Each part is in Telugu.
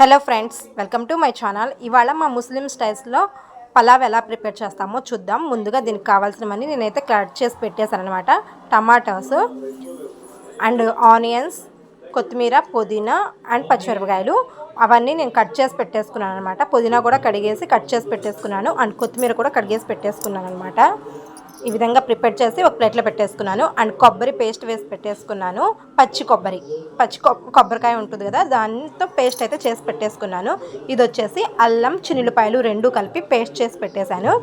Hello friends welcome to my channel ఇవాళ మా ముస్లిం స్టైల్స్లో పలావ్ ఎలా ప్రిపేర్ చేస్తామో చూద్దాం. ముందుగా దీనికి కావాల్సినవన్నీ నేనైతే కట్ చేసి పెట్టేశాను అనమాట టమాటోస్ అండ్ ఆనియన్స్ కొత్తిమీర పుదీనా అండ్ పచ్చిమిరపకాయలు. అవన్నీ నేను కట్ చేసి పెట్టేసుకున్నాను అనమాట పుదీనా కూడా కడిగేసి కట్ చేసి పెట్టేసుకున్నాను. అండ్ కొత్తిమీర కూడా కడిగేసి పెట్టేసుకున్నాను అనమాట ఈ విధంగా ప్రిపేర్ చేసి ఒక ప్లేట్లో పెట్టేసుకున్నాను. అండ్ కొబ్బరి పేస్ట్ వేసి పెట్టేసుకున్నాను. పచ్చి కొబ్బరి. పచ్చి కొబ్బరికాయ ఉంటుంది కదా దాంతో పేస్ట్ అయితే చేసి పెట్టేసుకున్నాను. ఇది వచ్చేసి అల్లం చిన్నులపాయలు రెండు కలిపి పేస్ట్ చేసి పెట్టేశాను.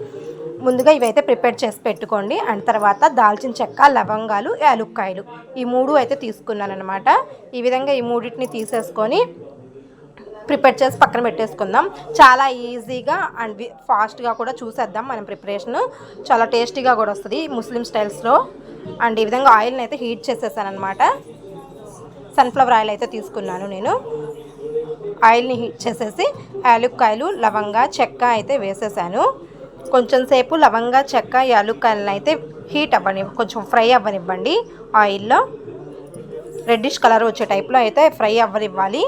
ముందుగా ఇవైతే ప్రిపేర్ చేసి పెట్టుకోండి. అండ్ తర్వాత దాల్చిన చెక్క లవంగాలు యాలుక్కాయలు ఈ మూడు అయితే తీసుకున్నాను అనమాట ఈ విధంగా ఈ మూడింటిని తీసేసుకొని ప్రిపేర్ చేసి పక్కన పెట్టేసుకుందాం. చాలా ఈజీగా అండ్ ఫాస్ట్గా కూడా చూసేద్దాం మనం ప్రిపరేషన్. చాలా టేస్టీగా కూడా వస్తుంది ముస్లిం స్టైల్స్లో. అండ్ ఈ విధంగా ఆయిల్ని అయితే హీట్ చేసేసాను అనమాట సన్ఫ్లవర్ ఆయిల్ అయితే తీసుకున్నాను నేను. ఆయిల్ని హీట్ చేసేసి యాలుక్కాయలు లవంగా చెక్క అయితే వేసేసాను. కొంచెం సేపు లవంగా చెక్క యాలుక్కాయలను అయితే హీట్ అవ్వని కొంచెం ఫ్రై అవ్వనివ్వండి ఆయిల్లో. రెడ్డిష్ కలర్ వచ్చే టైప్లో అయితే ఫ్రై అవ్వనివ్వాలి.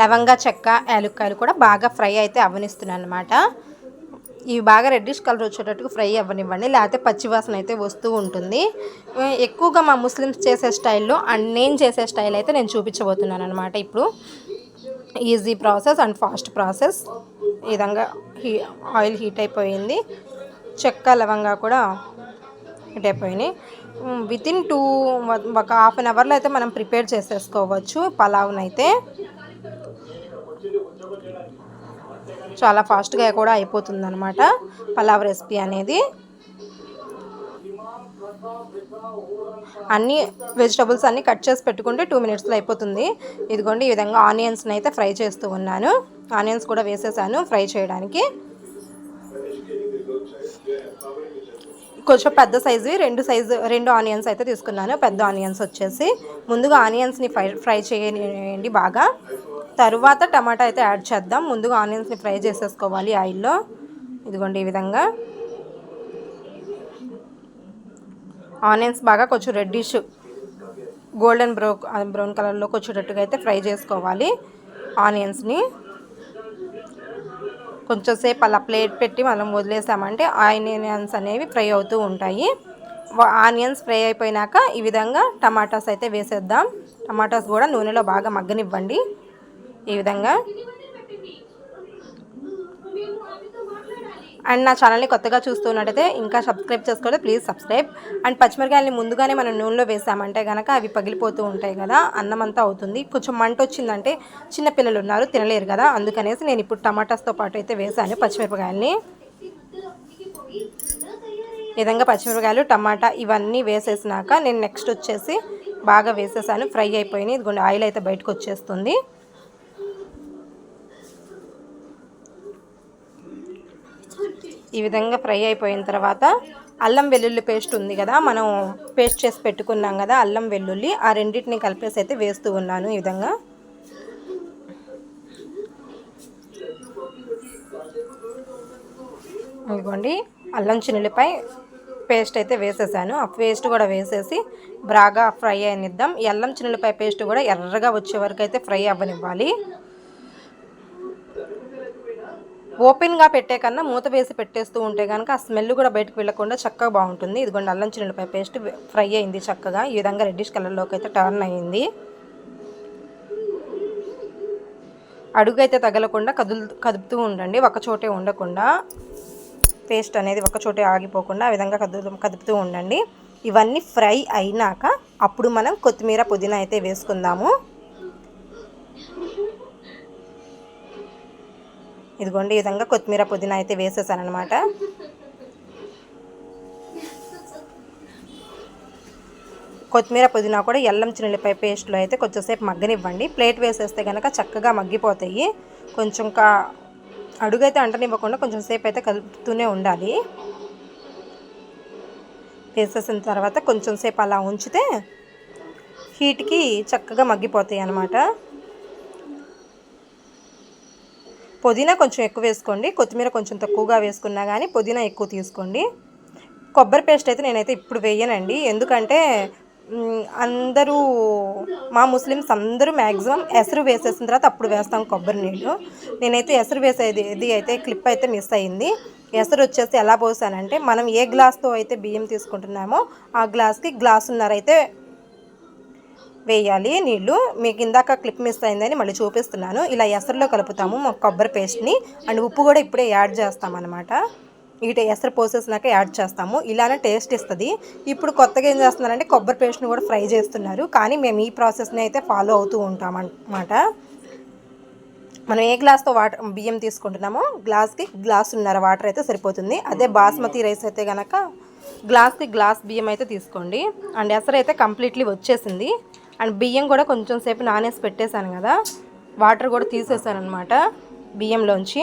లవంగా చెక్క యాలుక్కాయలు కూడా బాగా ఫ్రై అయితే అవ్వనిస్తున్నాను అనమాట ఇవి బాగా రెడ్డిష్ కలర్ వచ్చేటట్టుకు ఫ్రై అవ్వనివ్వండి. లేకపోతే పచ్చివాసన అయితే వస్తూ ఉంటుంది. ఎక్కువగా మా ముస్లిమ్స్ చేసే స్టైల్లో అండ్ నేను చేసే స్టైల్ అయితే నేను చూపించబోతున్నాను అనమాట ఇప్పుడు. Easy process and fast process. ఈ విధంగా హీ ఆయిల్ హీట్ అయిపోయింది. చెక్క లవంగా కూడా హీట్ అయిపోయినాయి. వితిన్ టూ ఒక హాఫ్ అన్ అవర్లో అయితే మనం ప్రిపేర్ చేసేసుకోవచ్చు పలావ్నైతే. చాలా ఫాస్ట్గా కూడా అయిపోతుంది అనమాట పలావ్ రెసిపీ అనేది. అన్ని వెజిటబుల్స్ అన్ని కట్ చేసి పెట్టుకుంటే టూ మినిట్స్లో అయిపోతుంది. ఇదిగోండి ఈ విధంగా ఆనియన్స్ని అయితే ఫ్రై చేస్తూ ఉన్నాను. ఆనియన్స్ కూడా వేసేసాను ఫ్రై చేయడానికి. కొంచెం పెద్ద సైజు రెండు సైజు రెండు ఆనియన్స్ అయితే తీసుకున్నాను. పెద్ద ఆనియన్స్ వచ్చేసి. ముందుగా ఆనియన్స్ని ఫ్రై ఫ్రై చేయండి బాగా. తరువాత టమాటా అయితే యాడ్ చేద్దాం. ముందుగా ఆనియన్స్ని ఫ్రై చేసేసుకోవాలి ఆయిల్లో. ఇదిగోండి ఈ విధంగా. ఆనియన్స్ బాగా కొంచెం రెడ్డిష్ గోల్డెన్ బ్రౌ బ్రౌన్ కలర్లోకి వచ్చేటట్టుగా అయితే ఫ్రై చేసుకోవాలి ఆనియన్స్ని. కొంచెంసేపు అలా ప్లేట్ పెట్టి మనం వదిలేసామంటే ఆనియన్స్ అనేవి ఫ్రై అవుతూ ఉంటాయి. ఆనియన్స్ ఫ్రై అయిపోయినాక ఈ విధంగా టమాటాస్ అయితే వేసేద్దాం. టమాటాస్ కూడా నూనెలో బాగా మగ్గనివ్వండి. ఈ విధంగా. అండ్ నా ఛానల్ని కొత్తగా చూస్తున్నట్టయితే ఇంకా సబ్స్క్రైబ్ చేసుకోవాలి ప్లీజ్ సబ్స్క్రైబ్. అండ్ పచ్చిమిరకాయలని ముందుగానే మనం నూనెలో వేసామంటే కనుక అవి పగిలిపోతూ ఉంటాయి కదా అన్నం అంతా అవుతుంది. కొంచెం మంట వచ్చిందంటే చిన్నపిల్లలు ఉన్నారు తినలేరు కదా అందుకనేసి నేను ఇప్పుడు టమాటాస్తో పాటు అయితే వేసాను పచ్చిమిరపకాయలని. ఈ విధంగా పచ్చిమిరపకాయలు టమాటా ఇవన్నీ వేసేసినాక నేను నెక్స్ట్ వచ్చేసి బాగా వేసేసాను ఫ్రై అయిపోయినాయి. ఇదిగోండి ఆయిల్ అయితే బయటకు వచ్చేస్తుంది. ఈ విధంగా ఫ్రై అయిపోయిన తర్వాత అల్లం వెల్లుల్లి పేస్ట్ ఉంది కదా మనం పేస్ట్ చేసి పెట్టుకున్నాం కదా అల్లం వెల్లుల్లి ఆ రెండింటిని కలిపేసి అయితే వేస్తూ ఉన్నాను ఈ విధంగా. ఇదిగోండి అల్లం చిన్నులపై పేస్ట్ అయితే వేసేసాను. ఆ పేస్ట్ కూడా వేసేసి బాగా ఫ్రై అయినిద్దాం. ఈ అల్లం చిన్నులపై పేస్ట్ కూడా ఎర్రగా వచ్చే వరకు అయితే ఫ్రై అవ్వనివ్వాలి. ఓపెన్గా పెట్టే కన్నా మూత వేసి పెట్టేస్తూ ఉంటే కనుక ఆ స్మెల్ కూడా బయటకు వెళ్ళకుండా చక్కగా బాగుంటుంది. ఇదిగోండి అల్లం చిల్లిపాయ పేస్ట్ ఫ్రై అయింది చక్కగా. ఈ విధంగా రెడ్డిష్ కలర్లోకి అయితే టర్న్ అయ్యింది అడుగు అయితే తగలకుండా కదులు కదుపుతూ ఉండండి ఒక చోటే ఉండకుండా. పేస్ట్ అనేది ఒక చోటే ఆగిపోకుండా ఆ విధంగా కదు కదుపుతూ ఉండండి. ఇవన్నీ ఫ్రై అయినాక అప్పుడు మనం కొత్తిమీర పుదీనా అయితే వేసుకుందాము. ఇదిగోండి ఈ విధంగా కొత్తిమీర పుదీనా అయితే వేసేసాను అనమాట కొత్తిమీర పుదీనా కూడా ఎల్లం చిన్నెల్లిపాయ పేస్ట్లో అయితే కొంచెంసేపు మగ్గనివ్వండి. ప్లేట్ వేసేస్తే కనుక చక్కగా మగ్గిపోతాయి. కొంచెం కా అడుగైతే అంటనివ్వకుండా కొంచెం సేపు అయితే కలుపుతూనే ఉండాలి. వేసేసిన తర్వాత కొంచెం సేపు అలా ఉంచితే హీట్కి చక్కగా మగ్గిపోతాయి అన్నమాట. పుదీనా కొంచెం ఎక్కువ వేసుకోండి. కొత్తిమీర కొంచెం తక్కువగా వేసుకున్నా కానీ పుదీనా ఎక్కువ తీసుకోండి. కొబ్బరి పేస్ట్ అయితే నేనైతే ఇప్పుడు వేయనండి. ఎందుకంటే అందరూ మా ముస్లిమ్స్ అందరూ మ్యాక్సిమం ఎసరు వేసేసిన తర్వాత అప్పుడు వేస్తాం కొబ్బరి నీళ్ళు. నేనైతే ఎసరు వేసేది ఇది అయితే క్లిప్ అయితే మిస్ అయింది. ఎసరు వచ్చేసి ఎలా పోసానంటే మనం ఏ గ్లాస్తో అయితే బియ్యం తీసుకుంటున్నామో ఆ గ్లాస్కి గ్లాసున్నర అయితే వేయాలి. నీళ్ళు మీకు ఇందాక క్లిప్ మిస్ అయిందని మళ్ళీ చూపిస్తున్నాను. ఇలా ఎసరులో కలుపుతాము మా కొబ్బరి పేస్ట్ని. అండ్ ఉప్పు కూడా ఇప్పుడే యాడ్ చేస్తామన్నమాట. ఇటు ఎసరు పోసేసినాక యాడ్ చేస్తాము. ఇలానే టేస్ట్ ఇస్తుంది. ఇప్పుడు కొత్తగా ఏం చేస్తున్నారంటే కొబ్బరి పేస్ట్ని కూడా ఫ్రై చేస్తున్నారు. కానీ మేము ఈ ప్రాసెస్ని అయితే ఫాలో అవుతూ ఉంటాం అన్నమాట మనం ఏ గ్లాస్తో వాటర్ బియ్యం తీసుకుంటున్నామో గ్లాస్కి గ్లాస్ ఉన్నర వాటర్ అయితే సరిపోతుంది. అదే బాస్మతి రైస్ అయితే కనుక గ్లాస్కి గ్లాస్ బియ్యం అయితే తీసుకోండి. అండ్ ఎసరు అయితే కంప్లీట్లీ వచ్చేసింది. అండ్ బియ్యం కూడా కొంచెం సేపు నానేసి పెట్టేశాను కదా. వాటర్ కూడా తీసేసాను అనమాట బియ్యంలోంచి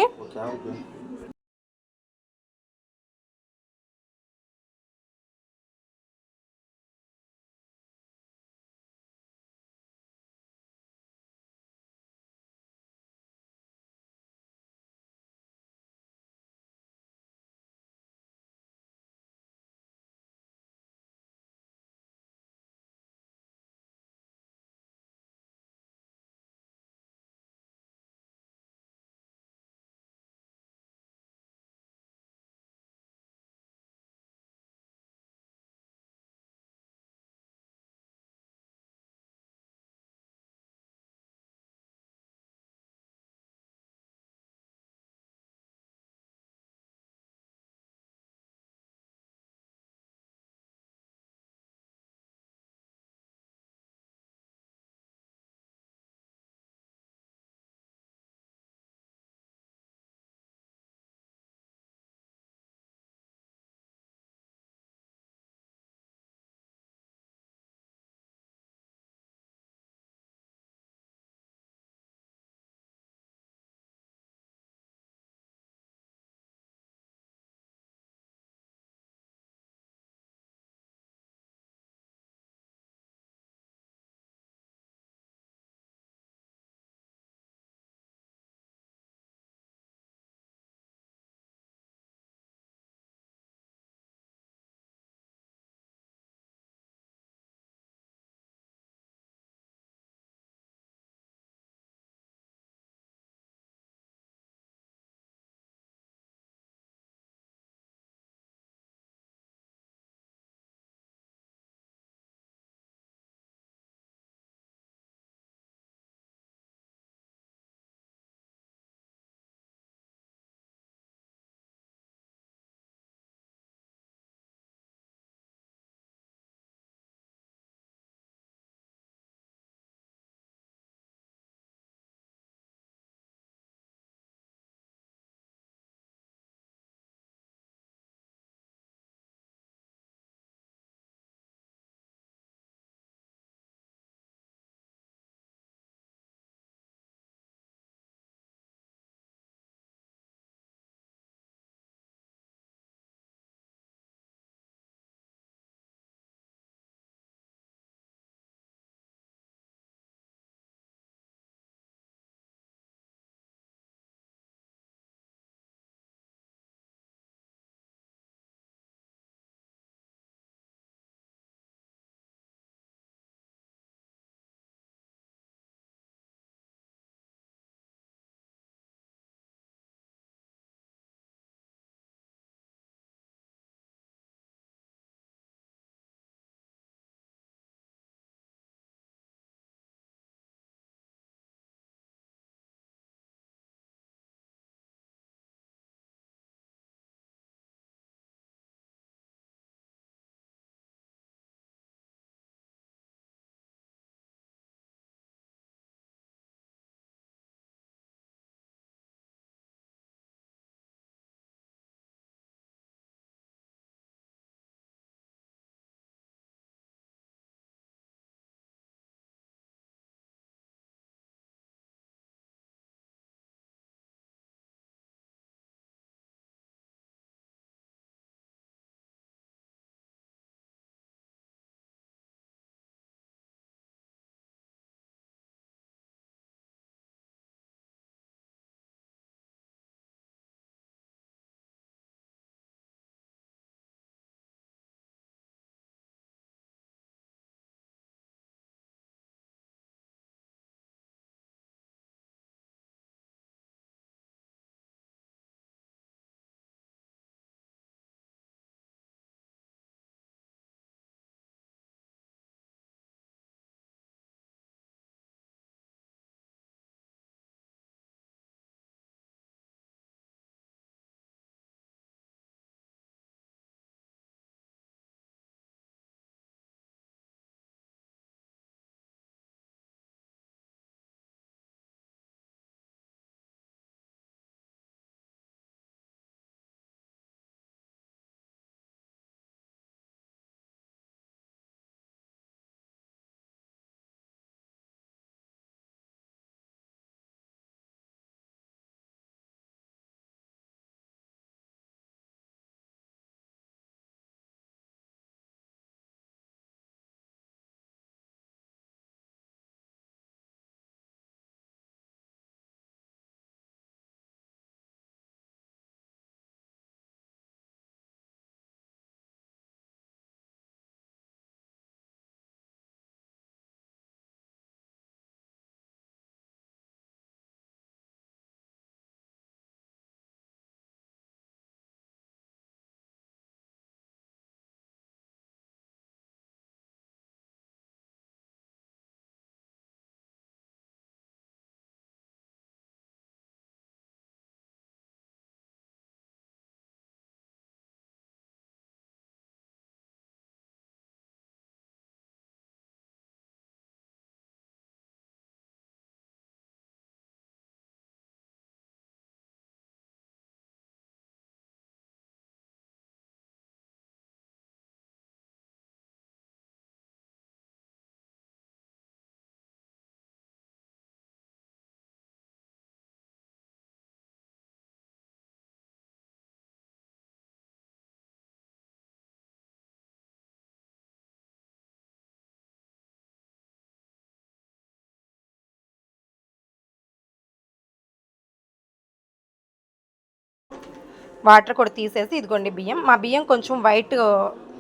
వాటర్ కూడా తీసేసి ఇదిగోండి బియ్యం. మా బియ్యం కొంచెం వైట్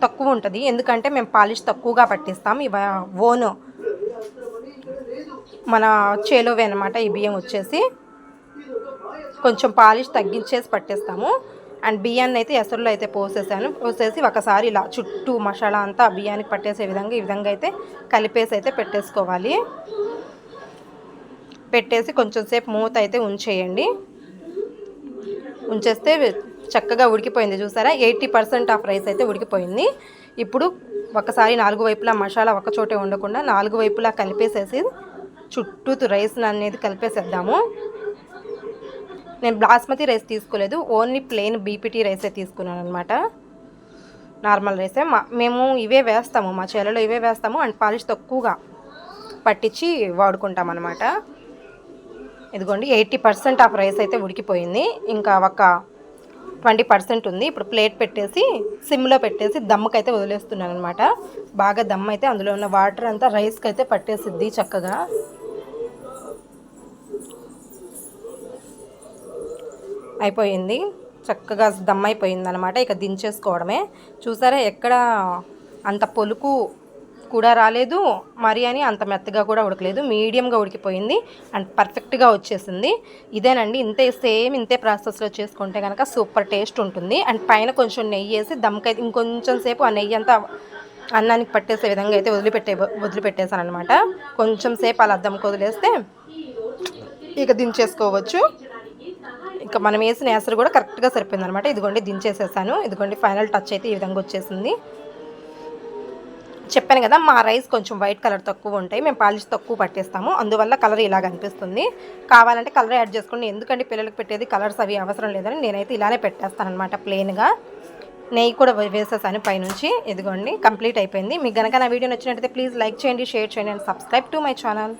తక్కువ ఉంటుంది. ఎందుకంటే మేము పాలిష్ తక్కువగా పట్టిస్తాం. ఇవ ఓను మన చేలోవే అనమాట ఈ బియ్యం వచ్చేసి. కొంచెం పాలిష్ తగ్గించేసి పట్టేస్తాము. అండ్ బియ్యాన్ని అయితే ఎసరులో అయితే పోసేసాను. పోసేసి ఒకసారి ఇలా చుట్టూ మసాలా అంతా ఆ బియ్యానికి పట్టేసే విధంగా ఈ విధంగా అయితే కలిపేసి అయితే పెట్టేసుకోవాలి. పెట్టేసి కొంచెం సేపు మూత అయితే ఉంచేయండి. ఉంచేస్తే చక్కగా ఉడికిపోయింది చూసారా? ఎయిటీ పర్సెంట్ ఆఫ్ రైస్ అయితే ఉడికిపోయింది. ఇప్పుడు ఒకసారి నాలుగు వైపులా మసాలా ఒక చోటే ఉండకుండా నాలుగు వైపులా కలిపేసేసి చుట్టూ రైస్ అనేది కలిపేసేద్దాము. నేను బాస్మతి రైస్ తీసుకోలేదు. ఓన్లీ ప్లెయిన్ బీపీటీ రైసే తీసుకున్నాను అనమాట నార్మల్ రైసే. మా మేము ఇవే వేస్తాము. మా చేలలో ఇవే వేస్తాము. అండ్ పాలిష్ తక్కువగా పట్టించి వాడుకుంటాం అనమాట ఇదిగోండి ఎయిటీ పర్సెంట్ ఆఫ్ రైస్ అయితే ఉడికిపోయింది. ఇంకా ఒక ట్వంటీ పర్సెంట్ ఉంది. ఇప్పుడు ప్లేట్ పెట్టేసి సిమ్లో పెట్టేసి దమ్ముకి అయితే వదిలేస్తున్నాను అనమాట బాగా దమ్ అయితే అందులో ఉన్న వాటర్ అంతా రైస్కి అయితే పట్టేసిద్ది చక్కగా. అయిపోయింది. చక్కగా దమ్ అయిపోయింది అనమాట ఇక దించేసుకోవడమే. చూసారా ఎక్కడ అంత పొలుకు కూడా రాలేదు. మరి అని అంత మెత్తగా కూడా ఉడకలేదు. మీడియంగా ఉడికిపోయింది. అండ్ పర్ఫెక్ట్గా వచ్చేసింది. ఇదేనండి. ఇంతే సేమ్ ఇంతే ప్రాసెస్లో చేసుకుంటే కనుక సూపర్ టేస్ట్ ఉంటుంది. అండ్ పైన కొంచెం నెయ్యి వేసి దమ్కైతే ఇంకొంచెం సేపు ఆ నెయ్యి అంతా అన్నానికి పట్టేసే విధంగా అయితే వదిలిపెట్టే వదిలిపెట్టేశాను అనమాట కొంచెం సేపు అలా దమ్కి వదిలేస్తే ఇక దించేసుకోవచ్చు. ఇంకా మనం వేసిన ఎసరు కూడా కరెక్ట్గా సరిపోయింది అనమాట ఇదిగోండి దించేసేసాను. ఇదిగోండి ఫైనల్ టచ్ అయితే ఈ విధంగా వచ్చేసింది. చెప్పాను కదా మా రైస్ కొంచెం వైట్ కలర్ తక్కువ ఉంటాయి మేము పాలిష్ తక్కువ పట్టేస్తాము. అందువల్ల కలర్ ఇలాగ అనిపిస్తుంది కావాలంటే కలర్ యాడ్ చేసుకోండి. ఎందుకంటే పిల్లలకు పెట్టేది కలర్స్ అవి అవసరం లేదని నేనైతే ఇలానే పెట్టేస్తాను అనమాట ప్లెయిన్గా. నెయ్యి కూడా వేసేసాను పైనుంచి. ఇదిగోండి కంప్లీట్ అయిపోయింది. మీకు కనుక నా వీడియో నచ్చినట్టయితే ప్లీజ్ లైక్ చేయండి షేర్ చేయండి and subscribe to my channel.